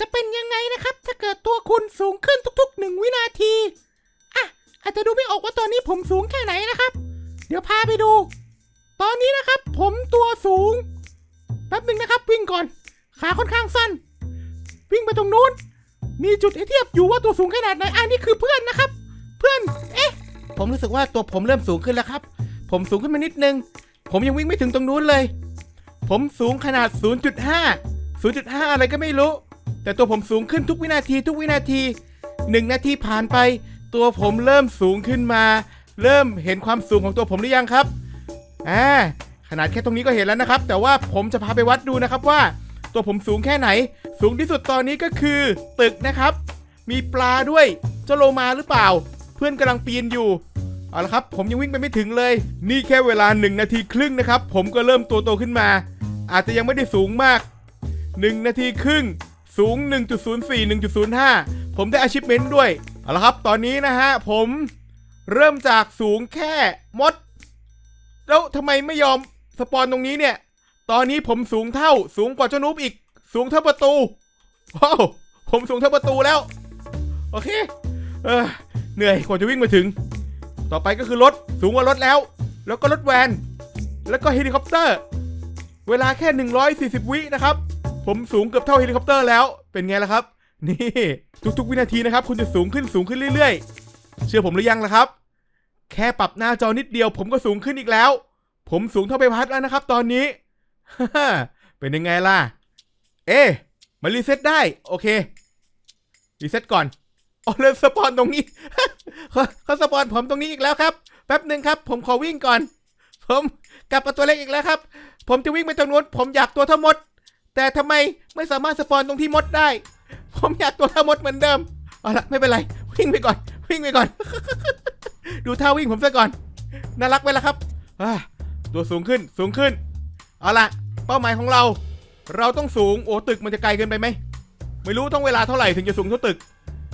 จะเป็นยังไงนะครับ ถ้าเกิดตัวคุณสูงขึ้นทุกๆหนึ่งวินาทีอะอาจจะดูไม่ออกว่าตอนนี้ผมสูงแค่ไหนนะครับ เดี๋ยวพาไปดู ตอนนี้นะครับ ผมตัวสูงแป๊บหนึ่งนะครับวิ่งก่อน ขาค่อนข้างสั้น วิ่งไปตรงนู้น มีจุดให้เทียบอยู่ว่าตัวสูงขนาดไหนอันนี้คือเพื่อนนะครับ เพื่อนเอ๊ะ ผมรู้สึกว่าตัวผมเริ่มสูงขึ้นแล้วครับ ผมสูงขึ้นมานิดนึง ผมยังวิ่งไม่ถึงตรงนู้นเลย ผมสูงขนาด 0.5 0.5 อะไรก็ไม่รู้ แต่ตัวผมสูงขึ้นทุกวินาทีทุกวินาทีหนึ่งนาทีผ่านไป ตัวผมเริ่มสูงขึ้นมา เริ่มเห็นความสูงของตัวผมหรือยังครับอ่าขนาดแค่ตรงนี้ก็เห็นแล้วนะครับ แต่ว่าผมจะพาไปวัดดูนะครับว่า ตัวผมสูงแค่ไหน สูงที่สุดตอนนี้ก็คือตึกนะครับ มีปลาด้วยเจ้าโลมาหรือเปล่า เพื่อนกำลังปีนอยู่เอาละครับ ผมยังวิ่งไปไม่ถึงเลย นี่แค่เวลา 1 นาทีครึ่งนะครับ ผมก็เริ่มตัวโตขึ้นมา อาจจะยังไม่ได้สูงมาก 1 นาทีครึ่ง สูง 1.04 1.05 ผมได้ achievement ด้วย เอาละครับ ตอนนี้นะฮะ ผมเริ่มจากสูงแค่มด แล้วทำไมไม่ยอมสปอนตรงนี้เนี่ย ตอนนี้ผมสูงเท่า สูงกว่าเจ้านุ๊บอีก สูงเท่าประตูว้าวผมสูงเท่าประตูแล้ว โอเค เออเหนื่อยกว่าจะวิ่งมาถึง ต่อไปก็คือรถ สูงกว่ารถแล้ว แล้วก็รถแวน แล้วก็เฮลิคอปเตอร์ เวลาแค่ 140 วินะครับ ผมสูงเกือบเท่าเฮลิคอปเตอร์แล้ว เป็นไงล่ะครับ นี่ ทุกๆ วินาทีนะครับ คุณจะสูงขึ้นสูงขึ้นเรื่อยๆ เชื่อผมหรือยังล่ะครับ แค่ปรับหน้าจอนิดเดียว ผมก็สูงขึ้นอีกแล้ว ผมสูงเท่าใบพัดแล้วนะครับ ตอนนี้ เป็นยังไงล่ะ เอ๊ะมารีเซ็ตได้ โอเค รีเซ็ตก่อนอ๋อเริ่มสปอนตรงนี้เขาเขาสปอนผมตรงนี้อีกแล้วครับ แป๊บหนึ่งครับ ผมขอวิ่งก่อน ผมกลับมาตัวเล็กอีกแล้วครับ ผมจะวิ่งไปตรงนู้นผมอยากตัวเท่ามด แต่ทำไมไม่สามารถสปอนตรงที่มดได้ ผมอยากตัวเท่ามดเหมือนเดิม เอาละไม่เป็นไร วิ่งไปก่อน วิ่งไปก่อน ดูท่าวิ่งผมซะก่อน น่ารักไปแล้วครับตัวสูงขึ้นสูงขึ้น เอาละเป้าหมายของเรา เราต้องสูงโอ้ตึกมันจะไกลเกินไปไหม ไม่รู้ต้องเวลาเท่าไหร่ถึงจะสูงเท่าตึก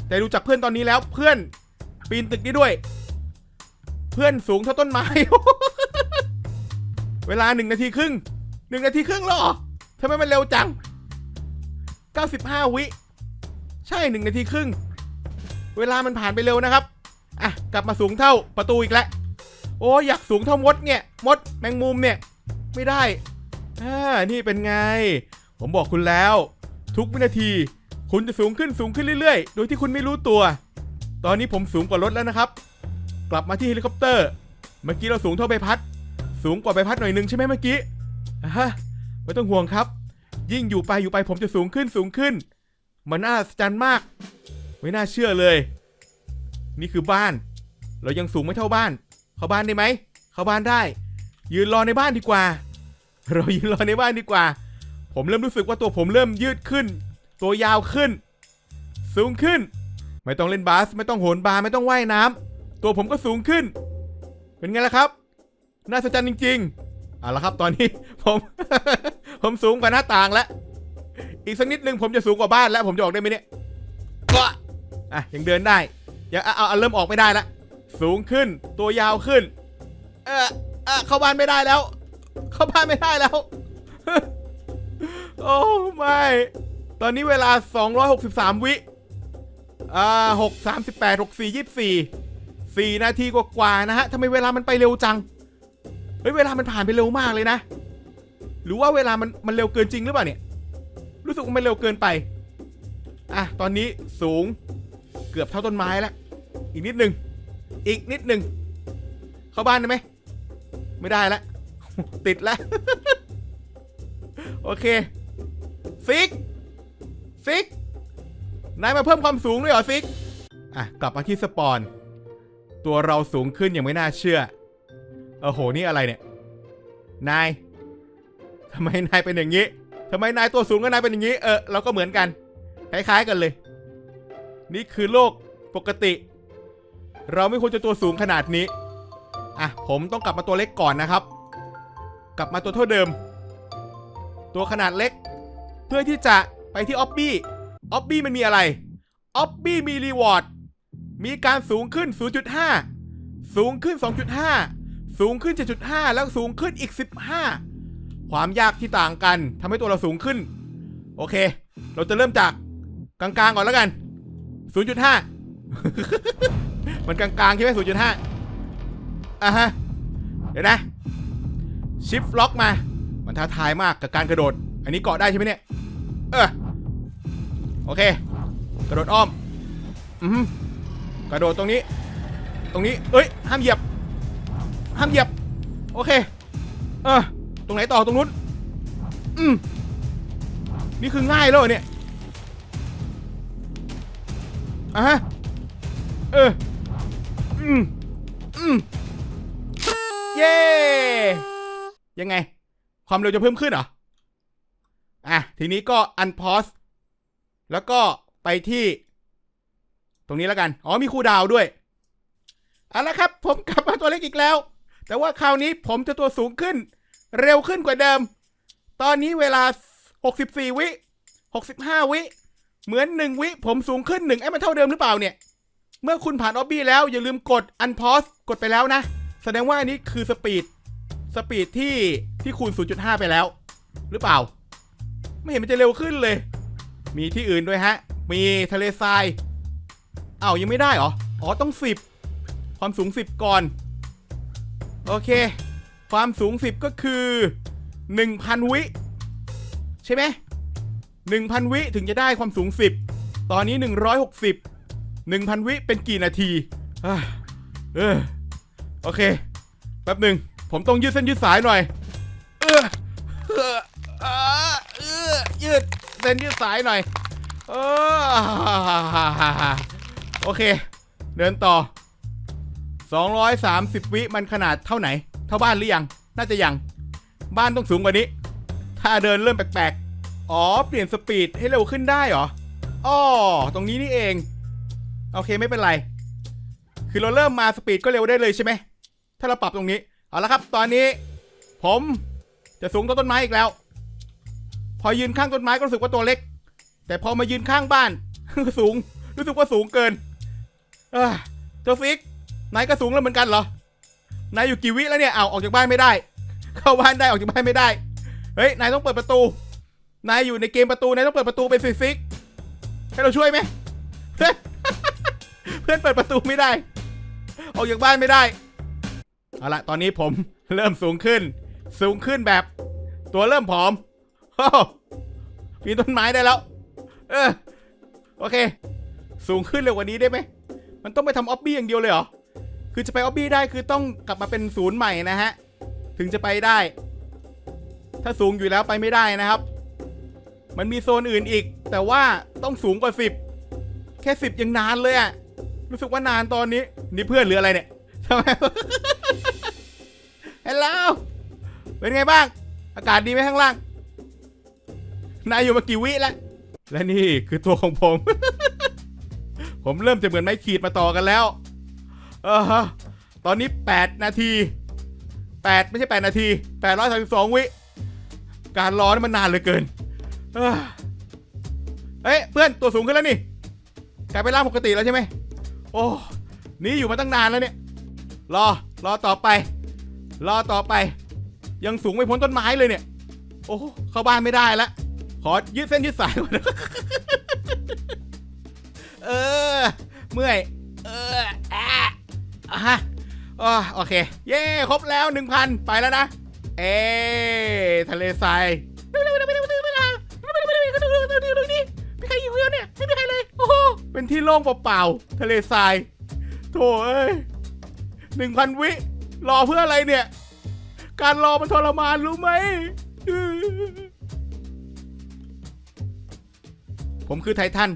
แต่ดูจากเพื่อนตอนนี้แล้วเพื่อนปีนตึกนี้ด้วย เพื่อนสูงเท่าต้นไม้ เวลาหนึ่งนาทีครึ่งหนึ่งนาทีครึ่งหรอำไมมันเร็วจัง 95 วิ ใช่หนึ่งนาทีครึ่ง เวลามันผ่านไปเร็วนะครับ อะ กลับมาสูงเท่าประตูอีกแล้ว โอ้ยอยากสูงเท่ามดเนี่ย มดแมงมุมเนี่ย ไม่ได้ อ่า นี่เป็นไง ผมบอกคุณแล้ว ทุกวินาที คุณจะสูงขึ้นสูงขึ้นเรื่อยๆ โดยที่คุณไม่รู้ตัว ตอนนี้ผมสูงกว่ารถแล้วนะครับ กลับมาที่เฮลิคอปเตอร์ เมื่อกี้เราสูงเท่าใบพัด สูงกว่าใบพัดหน่อยนึงใช่ไหมเมื่อกี้อ่าฮะ ไม่ต้องห่วงครับ ยิ่งอยู่ไปอยู่ไปผมจะสูงขึ้นสูงขึ้น มันน่าอัศจรรย์มาก ไม่น่าเชื่อเลย นี่คือบ้าน เรายังสูงไม่เท่าบ้าน เข้าบ้านได้ไหม เข้าบ้านได้ ยืนรอในบ้านดีกว่า เรายืนรอในบ้านดีกว่า ผมเริ่มรู้สึกว่าตัวผมเริ่มยืดขึ้น ตัวยาวขึ้น สูงขึ้น ไม่ต้องเล่นบาส ไม่ต้องโหนบาร์ไม่ต้องว่ายน้ำตัวผมก็สูงขึ้น เป็นไงล่ะครับ น่าสนใจจริง ๆ เอาละครับตอนนี้ผม ผมสูงกว่าหน้าต่างแล้ว อีกสักนิดนึงผมจะสูงกว่าบ้านแล้ว ผมจะออกได้ไหมเนี่ยก็อะยังเดินได้ยังเอาเอาเอาเริ่มออกไม่ได้ละสูงขึ้นตัวยาวขึ้น เออเออเข้าบ้านไม่ได้แล้ว เข้าบ้านไม่ได้แล้ว โอ้ไม่ ตอนนี้เวลา 263 วิอ่า6 38 64 24 4 นาทีกว่าๆนะฮะทำไมเวลามันไปเร็วจังเฮ้ยเวลามันผ่านไปเร็วมากเลยนะ หรือว่าเวลามันมันเร็วเกินจริงหรือเปล่าเนี่ย รู้สึกว่ามันเร็วเกินไป อะตอนนี้สูงเกือบเท่าต้นไม้แล้ว อีกนิดหนึ่งอีกนิดหนึ่งเข้าบ้านได้ไหม ไม่ได้แล้วติดแล้วโอเคฟิกฟิก นายมาเพิ่มความสูงด้วยเหรอฟิก อะ กลับมาที่สปอน ตัวเราสูงขึ้นอย่างไม่น่าเชื่อ โอ้โห นี่อะไรเนี่ย นายทำไมนายเป็นอย่างนี้ทำไมนายตัวสูงกับนายเป็นอย่างนี้ เออเราก็เหมือนกัน คล้ายๆกันเลย นี่คือโลกปกติ เราไม่ควรจะตัวสูงขนาดนี้ อะ ผมต้องกลับมาตัวเล็กก่อนนะครับ กลับมาตัวเท่าเดิม ตัวขนาดเล็ก เพื่อที่จะไปที่ออบบี้ ออบบี้มันมีอะไร ออบบี้มีรีวอร์ด มีการสูงขึ้น 0.5 สูงขึ้น 2.5 สูงขึ้น 7.5 แล้วสูงขึ้นอีก 15 ความยากที่ต่างกันทำให้ตัวเราสูงขึ้น โอเค เราจะเริ่มจากกลางๆก่อนแล้วกัน 0.5 มันกลางๆใช่ไหม0.5อะฮะ เดี๋ยวนะ ชิฟล็อกมา มันท้าทายมากกับการกระโดด อันนี้เกาะได้ใช่ไหมเนี่ย เออ โอเค กระโดดอ้อม อือหือกระโดดตรงนี้ ตรงนี้ เอ้ย ห้ามเหยียบ ห้ามเหยียบ โอเค เออ ตรงไหนต่อตรงนู้น อืม นี่คือง่ายแล้วเนี่ยอะฮะ เออ อืม อืม เย้ ยังไง ความเร็วจะเพิ่มขึ้นเหรอ อะ ทีนี้ก็อันพอสแล้วก็ไปที่ ตรงนี้แล้วกัน อ๋อมีคูลดาวด้วยเอาละครับ ผมกลับมาตัวเล็กอีกแล้ว แต่ว่าคราวนี้ผมจะตัวสูงขึ้น เร็วขึ้นกว่าเดิม ตอนนี้เวลา 64 วิ 65 วิ เหมือน 1 วิ ผมสูงขึ้น1ไอ้มันเท่าเดิมหรือเปล่าเนี่ย เมื่อคุณผ่านออบบี้แล้วอย่าลืมกดอันพอสกดไปแล้วนะ แสดงว่าอันนี้คือสปีด สปีดที่ที่คูณ 0.5 ไปแล้ว หรือเปล่า ไม่เห็นมันจะเร็วขึ้นเลย มีที่อื่นด้วยฮะ มีทะเลทราย เอ้ายังไม่ได้เหรอ อ๋อต้อง 10 ความสูง 10 ก่อน โอเค ความสูง 10 ก็คือ 1,000 วิ ใช่ไหม1,000 วิถึงจะได้ความสูง 10 ตอนนี้ 160 1,000 วิเป็นกี่นาทีเออโอเค แป๊บหนึ่ง ผมต้องยืดเส้นยืดสายหน่อย เออเออเออเออยืดเส้นยืดสายหน่อย เออโอเค เดินต่อ 230 วิมันขนาดเท่าไหน เท่าบ้านหรือยัง น่าจะยัง บ้านต้องสูงกว่านี้ ถ้าเดินเริ่มแปลกๆ อ๋อ เปลี่ยนสปีดให้เร็วขึ้นได้เหรออ๋อตรงนี้นี่เอง โอเคไม่เป็นไร คือเราเริ่มมาสปีดก็เร็วได้เลยใช่ไหม ถ้าเราปรับตรงนี้ เอาละครับ ตอนนี้ ผมจะสูงต้นต้นไม้อีกแล้ว พอยืนข้างต้นไม้ก็รู้สึกว่าตัวเล็ก แต่พอมายืนข้างบ้าน สูง รู้สึกว่าสูงเกิน เออเจ้าฟิก นายก็สูงแล้วเหมือนกันเหรอ นายอยู่กี่วิแล้วเนี่ย เอาออกจากบ้านไม่ได้ เข้าบ้านได้ออกจากบ้านไม่ได้ เฮ้ย นายต้องเปิดประตู นายอยู่ในเกมประตู นายต้องเปิดประตูเป็นฟิกให้เราช่วยไหมเพื่อนเพื่อนเปิดประตูไม่ได้ ออกจากบ้านไม่ได้ เอาละตอนนี้ผมเริ่มสูงขึ้น สูงขึ้นแบบ ตัวเริ่มผอมโอ้มีต้นไม้ได้แล้ว เออ โอเค สูงขึ้นเร็วกว่านี้ได้ไหม มันต้องไปทำออบบี้อย่างเดียวเลยเหรอ คือจะไปออบบี้ได้คือต้องกลับมาเป็นศูนย์ใหม่นะฮะ ถึงจะไปได้ ถ้าสูงอยู่แล้วไปไม่ได้นะครับ มันมีโซนอื่นอีก แต่ว่าต้องสูงกว่าสิบแค่สิบยังนานเลยอะรู้สึกว่านานตอนนี้ นี่เพื่อนหรืออะไรเนี่ยทำไมฮัลโหลเป็นไงบ้าง อากาศดีไหมข้างล่าง นายอยู่มากี่วิแล้ว และนี่คือตัวของผม ผมเริ่มจะเหมือนไม้ขีดมาต่อกันแล้ว เออฮะตอนนี้ 8 นาที 8 ไม่ใช่ 8 นาที 832 วิ การรอนี่มันนานเหลือเกิน เออเฮ้ยเพื่อนตัวสูงขึ้นแล้วนี่กลายเป็นร่างปกติแล้วใช่ไหมโอ้นี่อยู่มาตั้งนานแล้วเนี่ย รอรอต่อไป รอต่อไป ยังสูงไม่พ้นต้นไม้เลยเนี่ย โอ้เข้าบ้านไม่ได้แล้วขอยืดเส้นยืดสายก่อนนะเออ เมื่อย เออ ฮะอ๋อโอเค เย้ครบแล้ว 1,000 ไปแล้วนะ เอ๊ทะเลทรายมีใครอยู่เดียวเนี่ยไม่มีใครเลยโอ้โหเป็นที่โล่งเปล่าๆทะเลทรายโถเอ้ยหนึ่งพันวิรอเพื่ออะไรเนี่ย การรอมันทรมานรู้ไหมผมคือไททัน